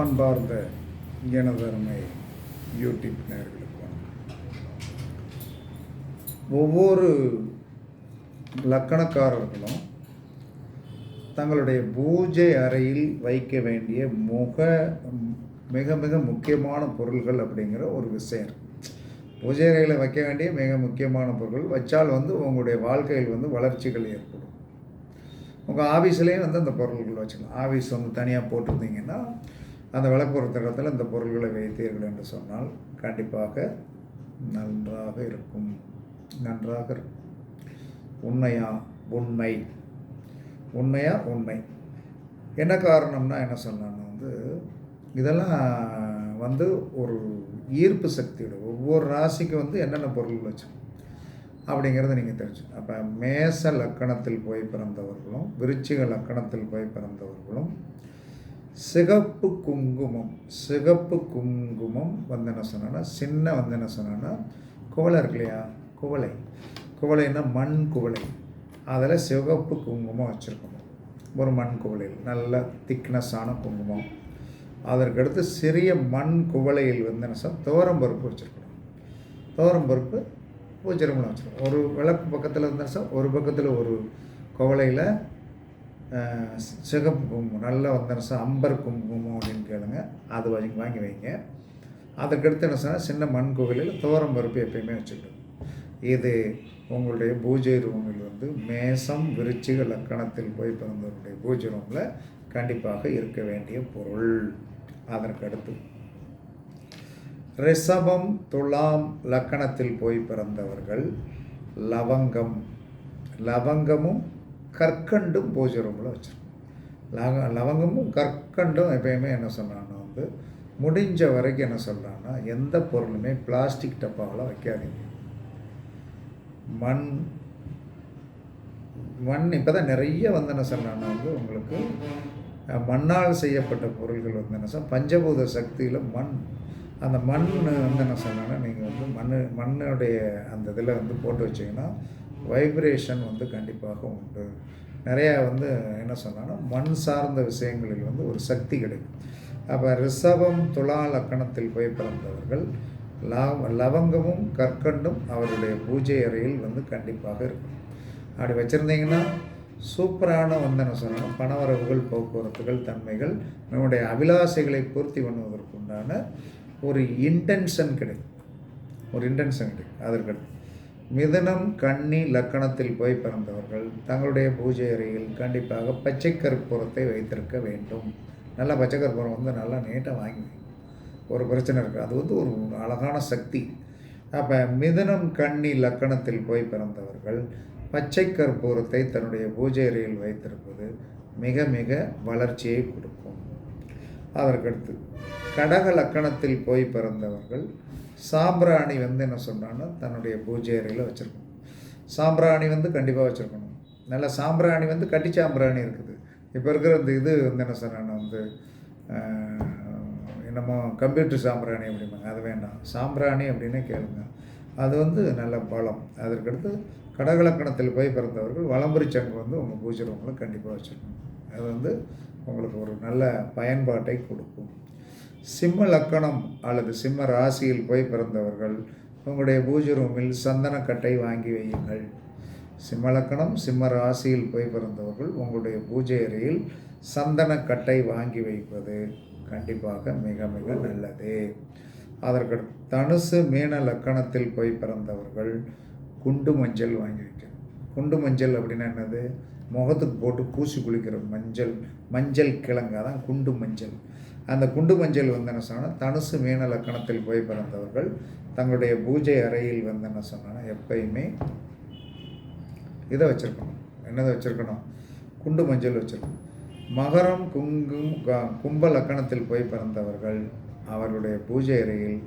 அன்பார்ந்த எனதருமை யூடியூப் நேர்களுக்கு ஒவ்வொரு லக்கணக்காரர்களும் தங்களுடைய பூஜை அறையில் வைக்க வேண்டிய முக மிக மிக முக்கியமான பொருள்கள் அப்படிங்கிற ஒரு விஷயம் பூஜை அறையில் வைக்க வேண்டிய மிக முக்கியமான பொருட்கள் வச்சால் வந்து உங்களுடைய வாழ்க்கையில் வந்து வளர்ச்சிகள் ஏற்படும். உங்கள் ஆஃபீஸ்லேயும் வந்து அந்த பொருள்கள் வச்சுக்கலாம். ஆஃபீஸ் வந்து தனியாக போட்டிருந்தீங்கன்னா அந்த விளக்குறத்த இடத்துல இந்த பொருள்களை வைத்தீர்கள் என்று சொன்னால் கண்டிப்பாக நன்றாக இருக்கும். நன்றாக இருக்கும். உண்மையா? உண்மை. உண்மையா? உண்மை. என்ன காரணம்னா என்ன சொன்னான்னா வந்து இதெல்லாம் வந்து ஒரு ஈர்ப்பு சக்தியோட ஒவ்வொரு ராசிக்கு வந்து என்னென்ன பொருள் வச்சு அப்படிங்கிறத நீங்கள் தெரிஞ்சு அப்போ மேச லக்கணத்தில் போய் பிறந்தவர்களும் விருச்சிக லக்கணத்தில் போய் பிறந்தவர்களும் சிகப்பு குங்குமம் சிகப்பு குங்குமம் வந்து என்ன சொன்னேன்னா சின்ன வந்து என்ன சொன்னேன்னா குவளை இருக்கு இல்லையா? குவளை. குவளைன்னா மண் குவளை. அதில் சிவப்பு குங்குமம் வச்சுருக்கணும். ஒரு மண் குவளையில். நல்ல திக்னஸான குங்குமம். அதற்கடுத்து சிறிய மண் குவளையில் வந்து என்ன சொல் துவரம் பருப்பு வச்சுருக்கணும். துவரம் பருப்பு பூஜை ரூமில் வச்சுருக்கணும். ஒரு விளக்கு பக்கத்தில் இருந்தால் சார் ஒரு பக்கத்தில் ஒரு குவளையில் சிகப்பு குங்குமம் நல்லா வந்து அம்பர் குங்குமம் அப்படின்னு கேளுங்க. அது வாங்கி வாங்கி வைங்க. அதுக்கடுத்து என்ன சொன்னால் சின்ன மண் குவளையில் துவரம் பருப்பு எப்பயுமே வச்சுக்கணும் இது உங்களுடைய பூஜை ரூமில் வந்து மேசம் விருச்சிக லக்கணத்தில் போய் பிறந்தவருடைய பூஜை ரூமில் கண்டிப்பாக இருக்க வேண்டிய பொருள். அதற்கடுத்து ரிஷபம் துலாம் லக்கணத்தில் போய் பிறந்தவர்கள் லவங்கம். லவங்கமும் கற்கண்டும் பூஜை ரூமில் வச்சிருக்கோம். லவ லவங்கமும் கற்கண்டும் எப்பயுமே என்ன சொன்னான்னா வந்து முடிஞ்ச வரைக்கும் என்ன சொல்கிறான்னா எந்த பொருளுமே பிளாஸ்டிக் டப்பாவில் வைக்காதீங்க. மண் மண் இப்போ தான் நிறைய வந்து என்ன சொன்னான்னா வந்து உங்களுக்கு மண்ணால் செய்யப்பட்ட பொருள்கள் வந்து என்ன சார் பஞ்சபூத சக்தியில் மண் அந்த மண் வந்து என்ன சொன்னாங்கன்னா நீங்கள் வந்து மண் மண்ணுடைய அந்த இதில் வந்து போட்டு வச்சிங்கன்னா வைப்ரேஷன் வந்து கண்டிப்பாக உண்டு. நிறையா வந்து என்ன சொன்னான்னா மண் சார்ந்த விஷயங்களில் வந்து ஒரு சக்தி கிடைக்கும். அப்போ ரிஷபம் துலா லக்கணத்தில் போய் பிறந்தவர்கள் லவ லவங்கமும் கற்கண்டும் அவருடைய பூஜை அறையில் வந்து கண்டிப்பாக இருக்கும். அப்படி வச்சுருந்தீங்கன்னா சூப்பரான வந்து என்ன சொல்லணும் பணவரவுகள் போக்குவரத்துகள் தன்மைகள் நம்முடைய அபிலாசைகளை பூர்த்தி பண்ணுவதற்குண்டான ஒரு இன்டென்ஷன் கிடைக்கும். ஒரு இன்டென்ஷன் கிடைக்கும். அதற்கடுத்து மிதனம் கண்ணி லக்கணத்தில் போய் பிறந்தவர்கள் தங்களுடைய பூஜை அறையில் கண்டிப்பாக பச்சை கற்பூரத்தை வைத்திருக்க வேண்டும். நல்லா பச்சை கற்பூரம் வந்து நல்லா நீட்டாக வாங்கி ஒரு பிரச்சனை இருக்குது. அது வந்து ஒரு அழகான சக்தி. அப்போ மிதுனம் கண்ணி லக்கணத்தில் போய் பிறந்தவர்கள் பச்சை கற்பூரத்தை தன்னுடைய பூஜை அறையில் வைத்திருப்பது மிக மிக வளர்ச்சியை கொடுக்கும். அதற்கடுத்து கடக லக்கணத்தில் போய் பிறந்தவர்கள் சாம்பிராணி வந்து என்ன சொன்னான்னா தன்னுடைய பூஜை அறையில் வச்சுருக்கணும். சாம்பிராணி வந்து கண்டிப்பாக வச்சுருக்கணும். நல்ல சாம்பிராணி வந்து கட்டி சாம்பிராணி இருக்குது. இப்போ இருக்கிற இந்த இது வந்து என்ன சொன்னான்னா வந்து என்னமோ கம்ப்யூட்டர் சாம்பிராணி அப்படிம்பாங்க. அது வேண்டாம். சாம்பிராணி அப்படின்னு கேளுங்க. அது வந்து நல்ல பலம் அதற்கடுத்து கடகலக்கணத்தில் போய் பிறந்தவர்கள் வளம்புரி சங்கு வந்து உங்கள் பூஜை ரூமில் கண்டிப்பாக வச்சுருக்கணும். அது வந்து உங்களுக்கு ஒரு நல்ல பயன்பாட்டை கொடுக்கும். சிம்ம லக்கணம் அல்லது சிம்ம ராசியில் போய் பிறந்தவர்கள் உங்களுடைய பூஜை ரூமில் சந்தனக்கட்டை வாங்கி வையுங்கள். சிம்ம லக்கணம் சிம்ம ராசியில் போய் பிறந்தவர்கள் உங்களுடைய பூஜை அறையில் சந்தனக்கட்டை வாங்கி வைப்பது கண்டிப்பாக மிக மிக நல்லது. அதற்கடுத்து தனுசு மீன லக்கணத்தில் போய் பிறந்தவர்கள் குண்டு மஞ்சள் வாங்கி வைக்கணும். குண்டு மஞ்சள் அப்படின்னா என்னது? முகத்துக்கு போட்டு பூசி குளிக்கிற மஞ்சள் மஞ்சள் கிழங்கு அதான் குண்டு மஞ்சள். அந்த குண்டு மஞ்சள் வந்து என்ன சொன்னால் தனுசு மீன லக்கணத்தில் போய் பிறந்தவர்கள் தங்களுடைய பூஜை அறையில் வந்து என்ன சொன்னால் எப்பயுமே இதை வச்சுருக்கணும். என்னதை வச்சுருக்கணும்? குண்டு மஞ்சள் வச்சுருக்கணும். மகரம் குங்கும் க- கும்ப லக்கணத்தில் போய் பிறந்தவர்கள் அவர்களுடைய பூஜை அறையில்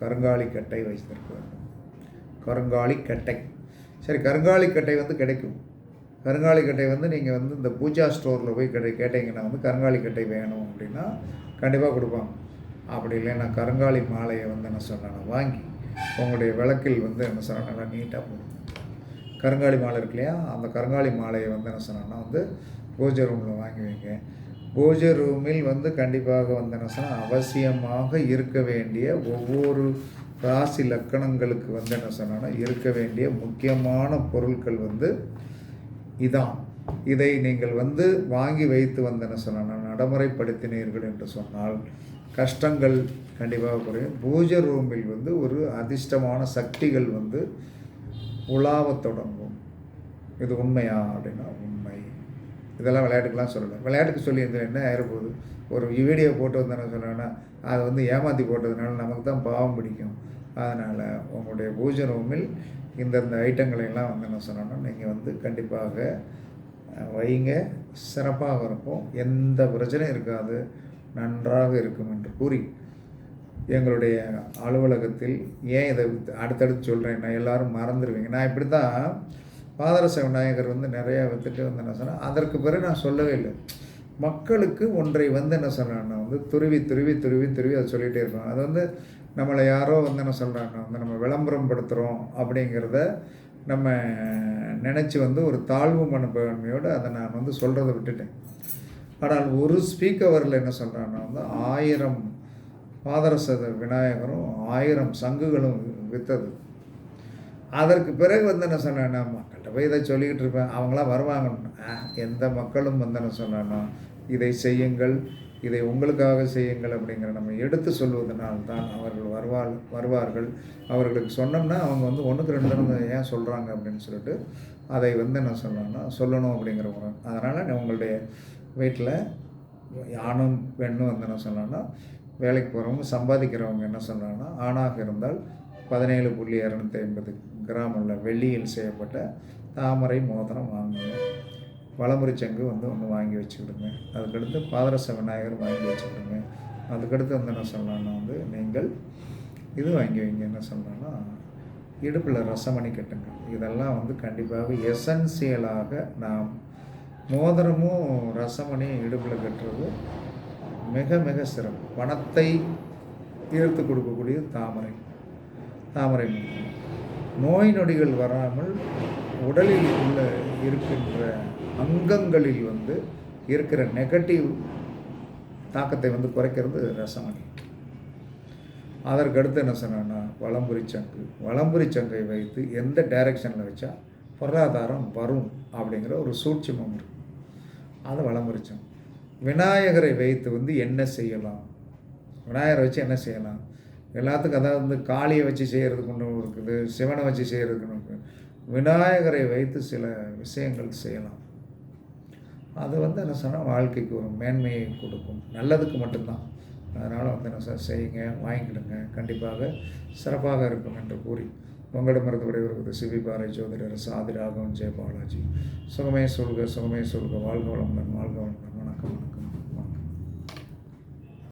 கருங்காலி கட்டை வைத்திருக்க வேண்டும். கருங்காலி கட்டை. சரி கருங்காலி கட்டை வந்து கிடைக்கும். கருங்காலிக்கட்டை வந்து நீங்கள் வந்து இந்த பூஜா ஸ்டோரில் போய் கிடை கேட்டிங்கன்னா வந்து கருங்காலிக்கட்டை வேணும் அப்படின்னா கண்டிப்பாக கொடுப்பாங்க. அப்படி இல்லைன்னா கருங்காலி மாலையை வந்து என்ன சொன்னேன்னா வாங்கி உங்களுடைய விளக்கில் வந்து என்ன சொன்னால் நல்லா நீட்டாக போடுங்க. கருங்காலி மாலை இருக்கு இல்லையா? அந்த கருங்காலி மாலையை வந்து என்ன சொன்னான்னா வந்து பூஜை ரூமில் வாங்கி வைங்க. பூஜை ரூமில் வந்து கண்டிப்பாக வந்து என்ன சொன்னால் அவசியமாக இருக்க வேண்டிய ஒவ்வொரு ராசி லக்கணங்களுக்கு வந்து என்ன சொன்னா இருக்க வேண்டிய முக்கியமான பொருட்கள் வந்து இதான். இதை நீங்கள் வந்து வாங்கி வைத்து வந்தன சொன்ன நடைமுறைப்படுத்தினீர்கள் என்று சொன்னால் கஷ்டங்கள் கண்டிப்பாக குறையும். பூஜை ரூமில் வந்து ஒரு அதிர்ஷ்டமான சக்திகள் வந்து உலாவத் தொடங்கும். இது உண்மையா அப்படின்னா உண்மை. இதெல்லாம் விளையாட்டுக்கெலாம் சொல்லலை. விளையாட்டுக்கு சொல்லி என்ன ஆயிரப்போகுது? ஒரு வீடியோ போட்டு வந்தேன்னு சொன்னேன்னா அதை வந்து ஏமாற்றி போட்டதுனால நமக்கு தான் பாவம் பிடிக்கும். அதனால் உங்களுடைய பூஜை ரூமில் இந்தந்த ஐட்டங்களை எல்லாம் வந்து என்ன சொன்னோன்னா நீங்கள் வந்து கண்டிப்பாக வைங்க. சிறப்பாக இருக்கும். எந்த பிரச்சனையும் இருக்காது. நன்றாக இருக்கும் என்று கூறி எங்களுடைய அலுவலகத்தில் ஏன் இதை அடுத்தடுத்து சொல்கிறேன் நான் எல்லாரும் மறந்துடுவீங்க நான் இப்படி தான் பாதரச விநாயகர் வந்து நிறையா வித்துட்டு வந்து என்ன சொன்னேன் அதற்கு பிறகு நான் சொல்லவே இல்லை. மக்களுக்கு ஒன்றை வந்து என்ன சொன்னான்னா வந்து துருவி துருவி துருவி துருவி அதை சொல்லிகிட்டே இருப்பாங்க அது வந்து நம்மளை யாரோ வந்து என்ன சொல்கிறாங்க வந்து நம்ம விளம்பரம் படுத்துகிறோம் அப்படிங்கிறத நம்ம நினச்சி வந்து ஒரு தாழ்வு மனப்பான்மையோடு அதை நான் வந்து சொல்கிறத விட்டுட்டேன். ஆனால் ஒரு ஸ்பீக்கவரில் என்ன சொல்கிறான்னா வந்து ஆயிரம் பாதரச விநாயகரும் ஆயிரம் சங்குகளும் விற்றது அதற்கு பிறகு வந்து என்ன சொன்னேன்னா மக்கள்கிட்ட போய் இதை சொல்லிக்கிட்டு இருப்பேன். அவங்களாம் வருவாங்க எந்த மக்களும் வந்து என்ன சொன்னான்னா இதை செய்யுங்கள் இதை உங்களுக்காக செய்யுங்கள் அப்படிங்கிற நம்ம எடுத்து சொல்வதனால் தான் அவர்கள் வருவார் வருவார்கள். அவர்களுக்கு சொன்னோம்னா அவங்க வந்து ஒன்றுக்கு ரெண்டு தடவை ஏன் சொல்கிறாங்க அப்படின்னு சொல்லிட்டு அதை வந்து என்ன சொல்லணும்னா சொல்லணும் அப்படிங்கிற ஒரு அதனால் உங்களுடைய வீட்டில் ஆணும் பெண்ணும் வந்து என்ன சொல்லணும்னா வேலைக்கு போகிறவங்க சம்பாதிக்கிறவங்க என்ன சொல்கிறாங்கன்னா ஆணாக இருந்தால் பதினேழு புள்ளி இரநூத்தி ஐம்பது கிராம் உள்ள வெள்ளியில் செய்யப்பட்ட தாமரை மோதிரம் வாங்கணும் வளமுறை சங்கு வந்து ஒன்று வாங்கி வச்சுக்கிடுங்க. அதுக்கடுத்து பாதரச விநாயகர் வாங்கி வச்சுக்கிடுங்க. அதுக்கடுத்து வந்து என்ன சொல்லலாம்னா வந்து நீங்கள் இது வாங்கி வைங்க. என்ன சொல்லலாம்னா இடுப்பில் ரசமணி கட்டுங்க. இதெல்லாம் வந்து கண்டிப்பாக எசென்சியலாக நாம் மோதிரமும் ரசமணியும் இடுப்பில் கட்டுறது மிக மிக சிறப்பு. பணத்தை ஈர்த்து கொடுக்கக்கூடிய தாமரை. தாமரை நோய் நொடிகள் வராமல் உடலில் உள்ள இருக்கின்ற அங்கங்களில் வந்து இருக்கிற நெகட்டிவ் தாக்கத்தை வந்து குறைக்கிறது ரசமணி. அதற்கடுத்து என்ன சொன்னேன்னா வலம்புரி சங்கு. வலம்புரி சங்கை வைத்து எந்த டைரக்ஷனில் வச்சா பொருளாதாரம் வரும் அப்படிங்கிற ஒரு சூட்சுமம் இருக்கு. அது வலம்புரி சங்கு. விநாயகரை வைத்து வந்து என்ன செய்யலாம்? விநாயகரை வச்சு என்ன செய்யலாம்? எல்லாத்துக்கும் அதாவது வந்து காளியை வச்சு செய்கிறதுக்கு ஒன்று இருக்குது சிவனை வச்சு செய்கிறதுக்கு ஒன்று இருக்குது. விநாயகரை வைத்து சில விஷயங்கள் செய்யலாம். அது வந்து என்ன சொன்னால் வாழ்க்கைக்கு ஒரு மேன்மையை கொடுக்கும். நல்லதுக்கு மட்டும்தான். அதனால் வந்து என்ன சார் செய்யுங்க வாங்கிக்கிடுங்க. கண்டிப்பாக சிறப்பாக இருக்கும் என்று கூறி உங்களிடமிருந்து விடைபெறுவது சிவி பாறை ஜோதிடர் சாதி ராகவன் ஜெய பாலாஜி சுகமே சொல்க சுகமே சொல்க. வாழ்க வளமுடன் வாழ்க வளமுடன். வணக்கம் வணக்கம்.